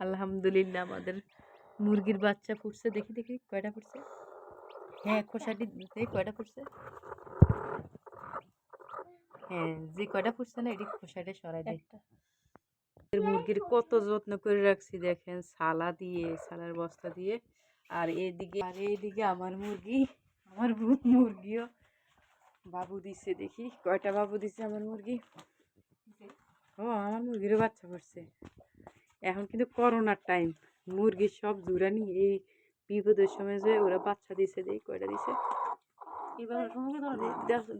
আলহামদুলিল্লাহ আমাদের মুরগির বাচ্চা ফুটছে দেখি দেখি কয়টা ফুটছে হ্যাঁ খোসাটি দেখি কয়টা ফুটছে হ্যাঁ যে কয়টা ফুটছে না এটি খোসাটা সরাই দেয়। মুরগির কত যত্ন করে রাখছি দেখেন সালা দিয়ে সালার বস্তা দিয়ে। আর এইদিকে আর এইদিকে আমার মুরগি আমার মুরগিও বাবু দিছে দেখি কয়টা বাবু দিছে আমার মুরগি? ও আমার মুরগিরও বাচ্চা পড়ছে। এখন কিন্তু করোনার টাইম মুরগির সব জুড়ানি এই বিপদের সময় যে ওরা বাচ্চা দিছে দেখ কয়টা দিছে?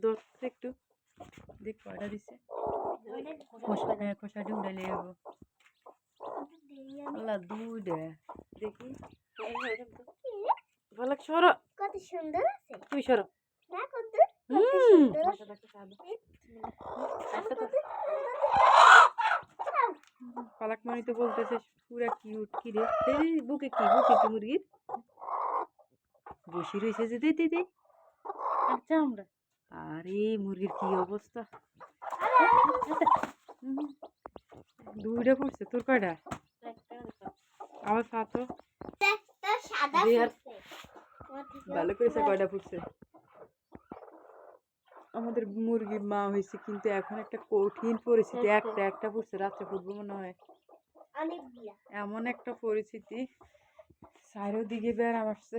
ধরতে একটু দেখ কয়টা দিছে। হ্যাঁ খোসাটি উড়ালে যাব আল্লাহ দুইটা। দেখি। ভালো সরো। কত সুন্দর আছে। তুই সরো। না কত হুম। পালাক মানি তো বলতেছে পুরা কিউট কি রে? এই বুকে কি বুকে কি মুরগির? বসি রয়েছে যে দে দে দে। আচ্ছা আমরা। আরে মুরগির কি অবস্থা? দুইটা পড়ছে তোর কয়টা? আবার সাতো ভালো করেছে কয়টা ফুটছে আমাদের মুরগি মা হয়েছে কিন্তু এখন একটা কঠিন পরিস্থিতি। একটা একটা পড়ছে রাত্রে ফুটবো মনে হয়। এমন একটা পরিস্থিতি। চারিদিকে বেড়া আসছে।